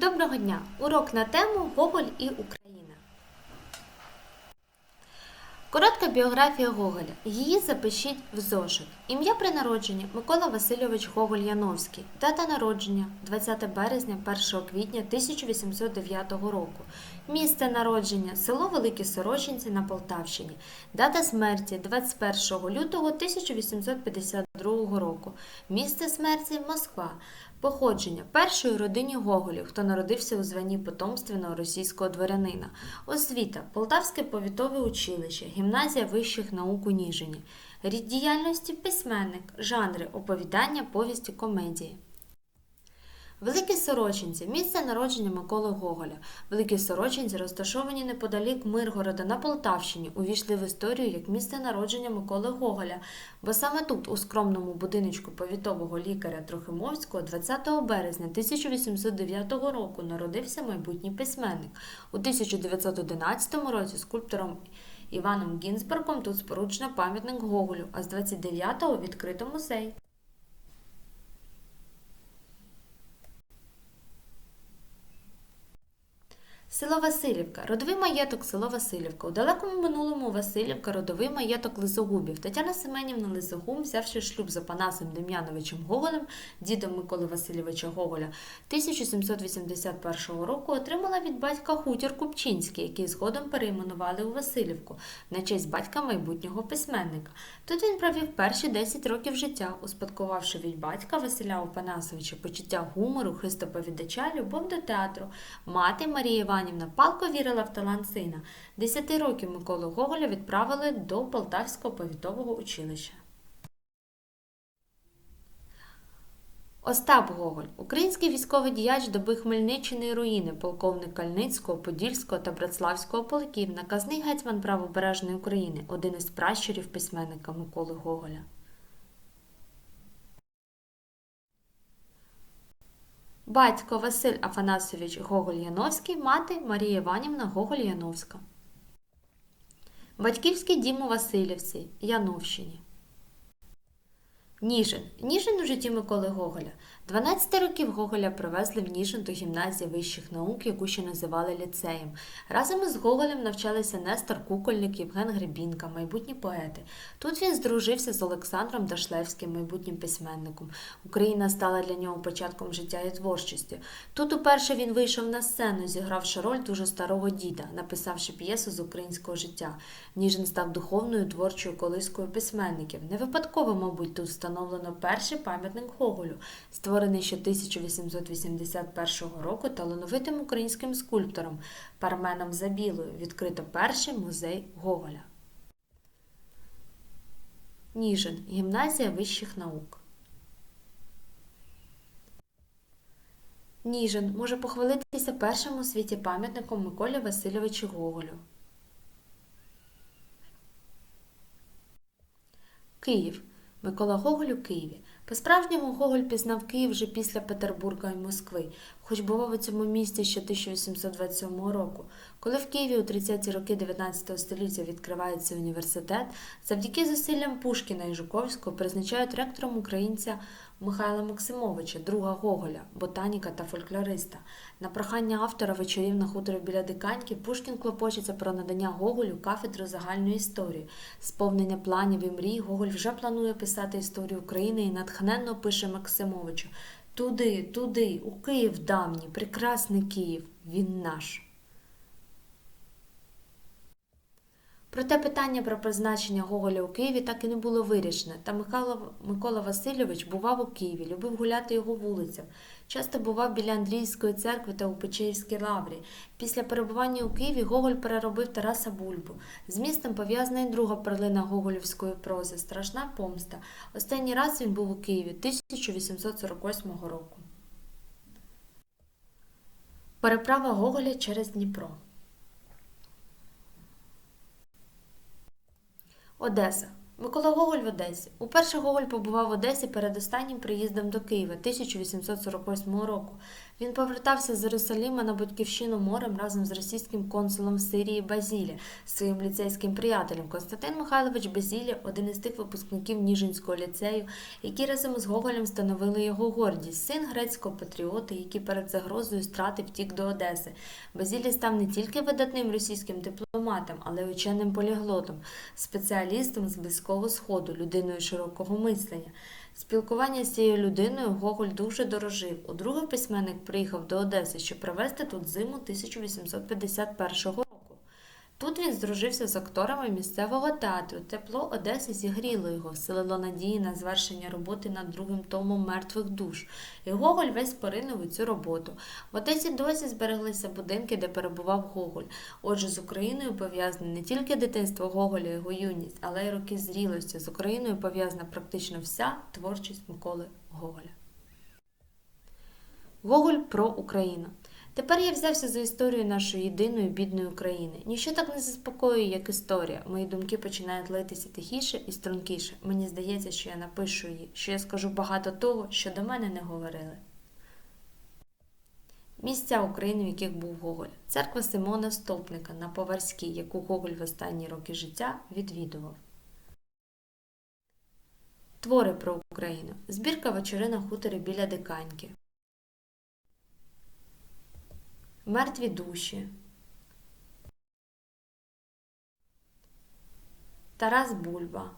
Доброго дня! Урок на тему Гоголь і Україна. Коротка біографія Гоголя. Її запишіть в зошит. Ім'я при народженні Микола Васильович Гоголь Яновський. Дата народження 20 березня 1 квітня 1809 року. Місце народження село Великі Сорочинці на Полтавщині. Дата смерті 21 лютого 1852 року. Місце смерті Москва. Походження першої родині Гоголів, хто народився у званні потомственного російського дворянина. Освіта Полтавське повітове училище, гімназія вищих наук у Ніжині. Рід діяльності письменник, жанри оповідання, повісті, комедії. Великі Сорочинці місце народження Миколи Гоголя. Великі Сорочинці розташовані неподалік Миргорода на Полтавщині, увійшли в історію як місце народження Миколи Гоголя, бо саме тут, у скромному будиночку повітового лікаря Трохимовського, 20 березня 1809 року народився майбутній письменник. У 1911 році скульптором Іваном Гінзбергом тут споруджено пам'ятник Гоголю, а з 29-го відкрито музей. Село Васильівка, родовий маєток село Васильівка. У далекому минулому Васильівка родовий маєток Лизогубів. Тетяна Семенівна Лизогум, взявши шлюб з Опанасом Дем'яновичем Гоголем, дідом Миколи Васильовича Гоголя, 1781 року отримала від батька хутір Купчинський, який згодом перейменували у Васильівку на честь батька майбутнього письменника. Тут він провів перші 10 років життя, успадкувавши від батька Василя Опанасовича почуття гумору, хистоповідача, любов до театру. Мати Марія Іванівна палко вірила в талант сина. Десяти років Миколу Гоголя відправили до Полтавського повітового училища. Остап Гоголь, український військовий діяч доби Хмельниччини і руїни, полковник Кальницького, Подільського та Братславського полків, наказний гетьман правобережної України, один із пращурів письменника Миколи Гоголя. Батько Василь Афанасович Гоголь-Яновський, мати Марія Іванівна Гоголь-Яновська. Батьківський дім у Васильівці, Яновщині. Ніжин. Ніжин у житті Миколи Гоголя. 12 років Гоголя привезли в Ніжин до гімназії вищих наук, яку ще називали ліцеєм. Разом із Гоголем навчалися Нестор Кукольник, Євген Гребінка, майбутні поети. Тут він здружився з Олександром Дашлевським, майбутнім письменником. Україна стала для нього початком життя і творчості. Тут уперше він вийшов на сцену, зігравши роль дуже старого діда, написавши п'єсу з українського життя. Ніжин став духовною творчою колискою письменників. Не випадково, мабуть, тут встановлено перший пам'ятник Гоголю, створений ще 1881 року талановитим українським скульптором Парменом Забілою. Відкрито перший музей Гоголя. Ніжин. Гімназія вищих наук. Ніжин може похвалитися першим у світі пам'ятником Миколі Васильовичу Гоголю. Київ. Микола Гоголь у Києві. По-справжньому Гоголь пізнав Київ вже після Петербурга і Москви, хоч бував у цьому місті ще 1827 року. Коли в Києві у 30-ті роки 19 століття відкривається університет, завдяки зусиллям Пушкіна і Жуковського призначають ректором українця Михайла Максимовича, друга Гоголя, ботаніка та фольклориста. На прохання автора вечорів на хуторі біля Диканьки Пушкін клопочеться про надання Гоголю кафедри загальної історії. Сповнення планів і мрій Гоголь вже планує писати історію України і натхненно пише Максимовичу Туди, туди, у Київ давній, прекрасний Київ, він наш. Проте питання про призначення Гоголя у Києві так і не було вирішене, та Михайло, Микола Васильович бував у Києві, любив гуляти його вулицям. Часто бував біля Андріївської церкви та у Печерській лаврі. Після перебування у Києві Гоголь переробив Тараса Бульбу. З містом пов'язана й друга перлина гоголівської прози Страшна помста. Останній раз він був у Києві 1848 року. Переправа Гоголя через Дніпро. Одеса. Микола Гоголь в Одесі. Уперше Гоголь побував в Одесі перед останнім приїздом до Києва 1848 року. Він повертався з Єрусалима на батьківщину морем разом з російським консулом в Сирії Базілі, своїм ліцейським приятелем. Константин Михайлович Базілі – один із тих випускників Ніжинського ліцею, які разом з Гоголем становили його гордість, син грецького патріота, який перед загрозою страти втік до Одеси. Базілі став не тільки видатним російським дипломатом, але й ученим поліглотом, спеціалістом з Близького Сходу, людиною широкого мислення. Спілкування з цією людиною Гоголь дуже дорожив. Удруге письменник приїхав до Одеси, щоб провести тут зиму 1851 року. Тут він здружився з акторами місцевого театру. Тепло Одеси зігріло його, вселило надії на звершення роботи над другим томом мертвих душ. І Гоголь весь поринув у цю роботу. В Одесі досі збереглися будинки, де перебував Гоголь. Отже, з Україною пов'язане не тільки дитинство Гоголя, його юність, але й роки зрілості. З Україною пов'язана практично вся творчість Миколи Гоголя. Гоголь про Україну. Тепер я взявся за історію нашої єдиної бідної України. Ніщо так не заспокоює, як історія. Мої думки починають литися тихіше і стрункіше. Мені здається, що я напишу її, що я скажу багато того, що до мене не говорили. Місця України, в яких був Гоголь. Церква Симона Стопника на Поварській, яку Гоголь в останні роки життя відвідував. Твори про Україну. Збірка вечори на хуторі біля Диканьки. Мертві душі. Тарас Бульба.